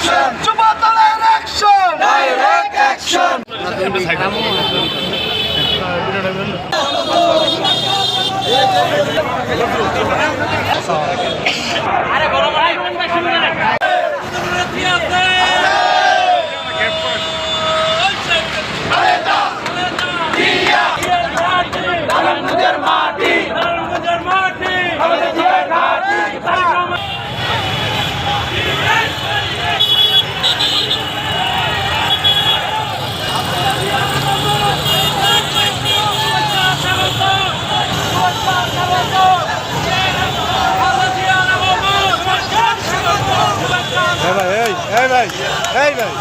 Action যুবদলের action direct action নারায়ণগঞ্জের এই ভাই।